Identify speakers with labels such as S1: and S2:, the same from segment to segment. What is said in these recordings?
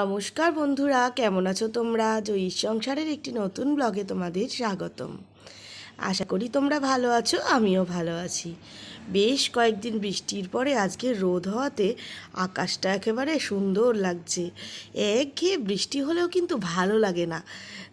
S1: নমস্কার বন্ধুরা, কেমন আছো তোমরা? জয়ী সংসারের একটি নতুন ব্লগে তোমাদের স্বাগতম। আশা করি তোমরা ভালো আছো, আমিও ভালো আছি। বেশ কয়েকদিন বৃষ্টির পরে আজকে রোদ হওয়াতে আকাশটা একেবারে সুন্দর লাগছে। একঘেয়ে বৃষ্টি হলেও কিন্তু ভালো লাগে না।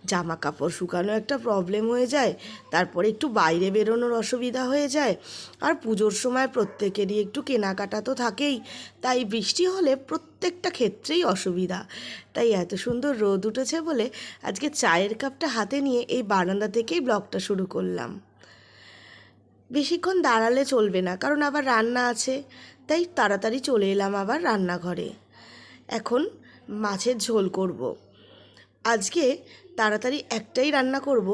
S1: জামা কাপড় শুকানো একটা প্রবলেম হয়ে যায়, তারপরে একটু বাইরে বেরোনোর অসুবিধা হয়ে যায়, আর পুজোর সময় প্রত্যেকেরই একটু কেনাকাটা তো থাকেই, তাই বৃষ্টি হলে প্রত্যেকটা ক্ষেত্রেই অসুবিধা। তাই এত সুন্দর রোদ উঠেছে বলে আজকে চায়ের কাপটা হাতে নিয়ে এই বারান্দা থেকেই ব্লগটা শুরু করলাম। বেশিক্ষণ দাঁড়ালে চলবে না, কারণ আবার রান্না আছে। তাই তাড়াতাড়ি চলে এলাম আবার রান্নাঘরে। এখন মাছের ঝোল করব। আজকে তাড়াতাড়ি একটাই রান্না করব,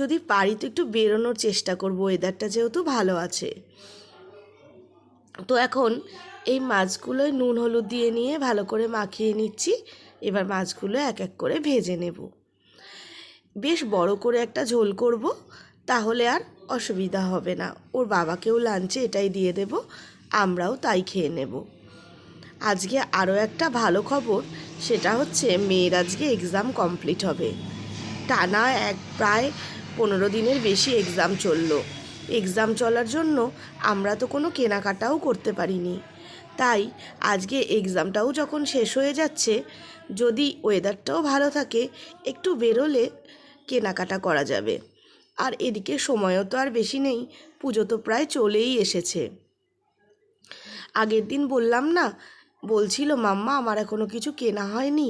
S1: যদি পারি তো একটু বেরোনোর চেষ্টা করব ওয়েদারটা যেহেতু ভালো আছে। তো এখন এই মাছগুলোই নুন, হলুদ দিয়ে নিয়ে ভালো করে মাখিয়ে নিচ্ছি। এবার মাছগুলো এক এক করে ভেজে নেব। বেশ বড় করে একটা ঝোল করব তাহলে আর অসুবিধা হবে না। ওর বাবাকেও লাঞ্চে এটাই দিয়ে দেব, আমরাও তাই খেয়ে নেব। আজকে আরও একটা ভালো খবর, সেটা হচ্ছে মেয়ের আজকে এক্সাম কমপ্লিট হবে। টানা এক, প্রায় পনেরো দিনের বেশি এক্সাম চলল। এক্সাম চলার জন্য আমরা তো কোনো কেনাকাটাও করতে পারিনি। তাই আজকে এক্সামটাও যখন শেষ হয়ে যাচ্ছে, যদি ওয়েদারটাও ভালো থাকে, একটু বেরোলে কেনাকাটা করা যাবে। আর এদিকে সময়ও তো আর বেশি নেই, পুজো তো প্রায় চলেই এসেছে। আগের দিন বললাম না, বলছিল, মাম্মা, আমার এখনও কিছু কেনা হয়নি।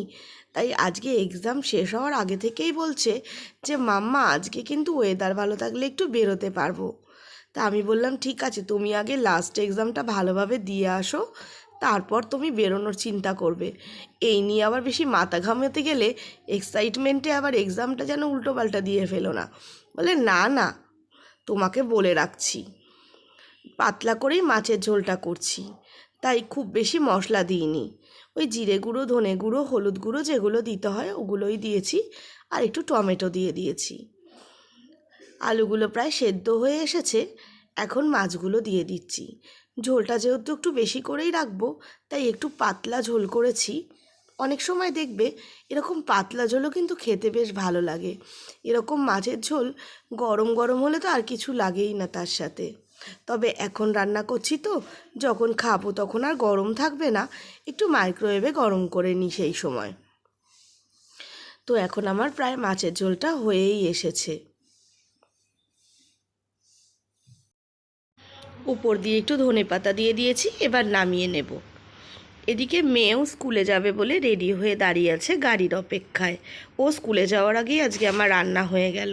S1: তাই আজকে এক্সাম শেষ হওয়ার আগে থেকেই বলছে যে, মাম্মা, আজকে কিন্তু ওয়েদার ভালো থাকলে একটু বেরোতে পারব। তা আমি বললাম, ঠিক আছে, তুমি আগে লাস্ট এক্সামটা ভালোভাবে দিয়ে আসো, তারপর তুমি বেরোনোর চিন্তা করবে। এই নিয়ে আবার বেশি মাথা ঘামাতে গেলে এক্সাইটমেন্টে আবার এক্সামটা যেন উল্টোপাল্টা দিয়ে ফেলো না। বলে, না না, তোমাকে বলে রাখছি। পাতলা করেই মাছের ঝোলটা করছি। তাই খুব বেশি মশলা দিইনি। ওই জিরে গুঁড়ো, ধনে গুঁড়ো, হলুদ গুঁড়ো যেগুলো দিতে হয় ওগুলোই দিয়েছি আর একটু টমেটো দিয়ে দিয়েছি। আলুগুলো প্রায় সেদ্ধ হয়ে এসেছে, এখন মাছগুলো দিয়ে দিচ্ছি। ঝোলটা যেহেতু একটু বেশি করেই রাখব, তাই একটু পাতলা ঝোল করেছি। অনেক সময় দেখবে এরকম পাতলা ঝোলও কিন্তু খেতে বেশ ভালো লাগে। এরকম মাছের ঝোল গরম গরম হলে তো আর কিছু লাগেই না তার সাথে। তবে এখন রান্না করছি তো, যখন খাব তখন আর গরম থাকবে না, একটু মাইক্রোওয়েভে গরম করে নিই সেই সময়। তো এখন আমার প্রায় মাছের ঝোলটা হয়েই এসেছে। উপর দিয়ে একটু ধনে পাতা দিয়ে দিয়েছি, এবার নামিয়ে নেব। এদিকে মেয়েও স্কুলে যাবে বলে রেডি হয়ে দাঁড়িয়ে আছে গাড়ির অপেক্ষায়। ও স্কুলে যাওয়ার আগেই আজকে আমার রান্না হয়ে গেল।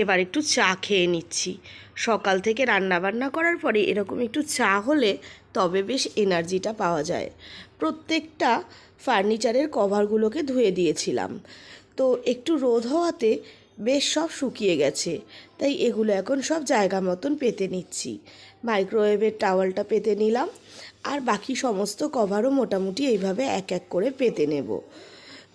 S1: এবার একটু চা খেয়ে নিচ্ছি। সকাল থেকে রান্না বান্না করার পরে এরকম একটু চা হলে তবে বেশ এনার্জিটা পাওয়া যায়। প্রত্যেকটা ফার্নিচারের কভারগুলোকে ধুয়ে দিয়েছিলাম। তো একটু রোদ হওয়াতে বেশ সব শুকিয়ে গেছে। তাই এগুলো এখন সব জায়গা মতন পেতে নিচ্ছি। মাইক্রোওয়েভের টাওয়ালটা পেতে নিলাম। আর বাকি সমস্ত কভারও মোটামুটি এইভাবে এক এক করে পেতে নেব।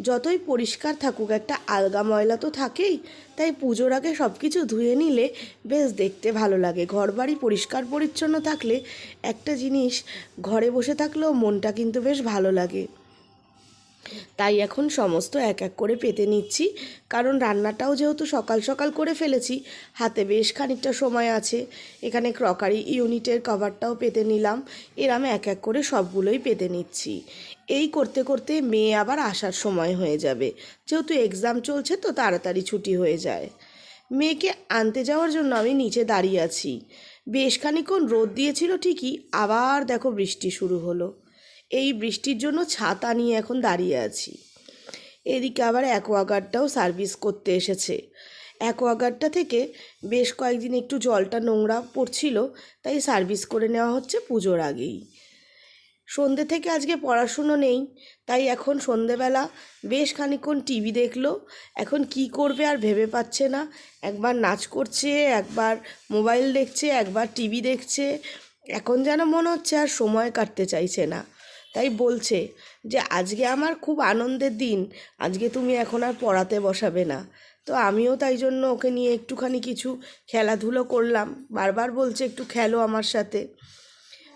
S1: যতই পরিষ্কার থাকুক, একটা আলগা ময়লা তো থাকেই, তাই পুজোর আগে সব কিছু ধুয়ে নিলে বেশ দেখতে ভালো লাগে। ঘর বাড়ি পরিষ্কার পরিচ্ছন্ন থাকলে একটা জিনিস ঘরে বসে থাকলেও মনটা কিন্তু বেশ ভালো লাগে। তাই এখন সমস্ত এক এক করে পেতে নিচ্ছি। কারণ রান্নাটাও যেহেতু সকাল সকাল করে ফেলেছি, হাতে বেশ খানিকটা সময় আছে। এখানে ক্রকারি ইউনিটের কভারটাও পেতে নিলাম। এরম এক এক করে সবগুলোই পেতে নিচ্ছি। এই করতে করতে মেয়ে আবার আসার সময় হয়ে যাবে। যেহেতু এক্সাম চলছে তো তাড়াতাড়ি ছুটি হয়ে যায়। মেয়েকে আনতে যাওয়ার জন্য আমি নিচে দাঁড়িয়ে আছি। বেশ খানিক্ষণ রোদ দিয়েছিল ঠিকই, আবার দেখো বৃষ্টি শুরু হলো। এই বৃষ্টির জন্য ছাতা নিয়ে এখন দাঁড়িয়ে আছি। এদিকে আবার অ্যাকোয়াগার্ডটাও সার্ভিস করতে এসেছে। অ্যাকোয়াগার্ডটা থেকে বেশ কয়েকদিন একটু জলটা নোংরা পড়ছিল, তাই সার্ভিস করে নেওয়া হচ্ছে পুজোর আগেই। সন্ধে থেকে আজকে পড়াশুনো নেই, তাই এখন সন্ধেবেলা বেশ খানিক্ষণ টিভি দেখল। এখন কি করবে আর ভেবে পাচ্ছে না। একবার নাচ করছে, একবার মোবাইল দেখছে, একবার টিভি দেখছে। এখন যেন মনে হচ্ছে আর সময় কাটতে চাইছে না। তাই বলছে যে, আজকে আমার খুব আনন্দের দিন। আজকে তুমি এখন আর পড়াতে বসাবে না। তো আমিও তাই জন্য ওকে নিয়ে একটুখানি কিছু খেলাধুলো করলাম। বারবার বলছে, একটু খেলো আমার সাথে।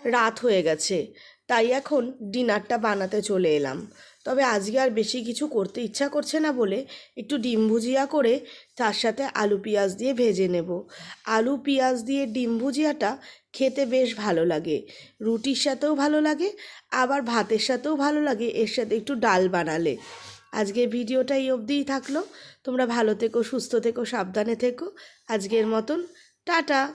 S1: রাত হয়ে গেছে। তাই এখন ডিনারটা বানাতে চলে এলাম। তবে আজকে আর বেশি কিছু করতে ইচ্ছা করছে না বলে একটু ডিম ভুজিয়া করে তার সাথে আলু পেঁয়াজ দিয়ে ভেজে নেব। আলু পেঁয়াজ দিয়ে ডিম ভুজিয়াটা খেতে বেশ ভালো লাগে। রুটির সাথেও ভালো লাগে, আবার ভাতের সাথেও ভালো লাগে, এর সাথে একটু ডাল বানালে। আজকের ভিডিওটা এই অবধিই থাকল। তোমরা ভালো থেকো, সুস্থ থেকো, সাবধানে থেকো। আজকের মতন, টাটা।